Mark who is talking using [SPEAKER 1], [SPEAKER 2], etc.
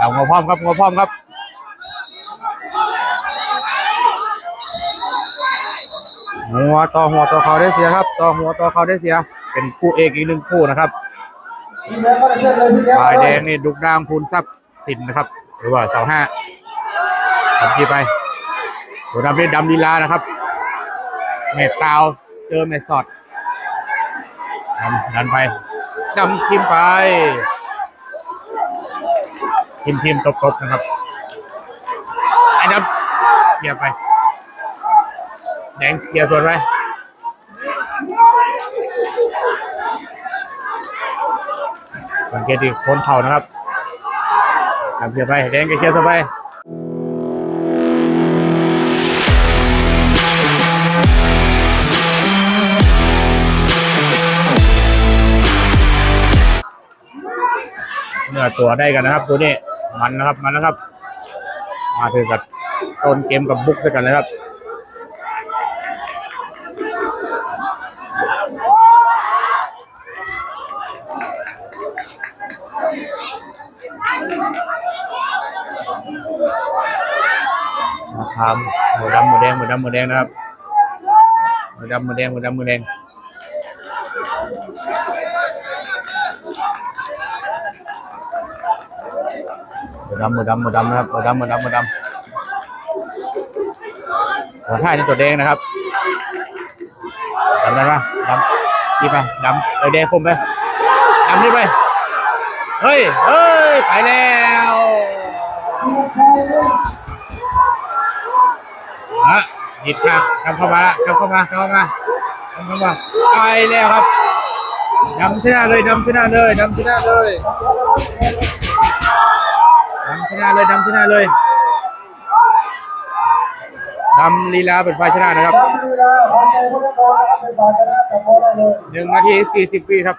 [SPEAKER 1] เอาหัวพร้อมครับหัวพร้อมครับหัวต่อหัวต่อเขาได้เสียครับ ต่อหัวต่อเขาได้เสีย เป็นคู่เอกอีกหนึ่งคู่นะครับฝ่ายแดงนี่ดุกดามพูนทรัพย์สินนะครับ หรือว่าเสาห้าทำทีไปตัวดำเรียดำลีลานะครับเมตตาวเจอเมตสอดดำดันไปดำทิมไป ทิมทิมตบตบนะครับไอ้ดำเคลียร์ไปแดงเคลียร์ส่วนไปสังเกตดีคนเข่านะครับดำเคลียร์ไปแดงก็เคลียร์ส่วนไปเนื้อตัวได้กันนะครับตัวนี้ มันนะครับมันนะครับ มาถึงกับต้นเกมกับบุกด้วยกันเลยครับมาทำหมูดำหมูแดงหมูดำหมูแดงนะครับหมูดำหมูแดงหมูดำหมูแดง หมูดำหมูดำหมูดำนะครับหมูดำหมูดำหมูดำหัวท่านี่ตัวแดงนะครับดำได้ปะดำนี่ไปดำเอ้ยแดงคมไปดำนี่ไป เฮ้ยเฮ้ยไปแล้วฮะหยิบข้างกำเข้ามาละกำเข้ามากำเข้ามากำเข้ามาไปแล้วครับดำชนะเลยดำชนะเลยดำชนะเลย นะเลยดำชนะเลยดำลีลาเป็นฝ่ายชนะนะครับหนึ่งนาทีสี่สิบวิครับ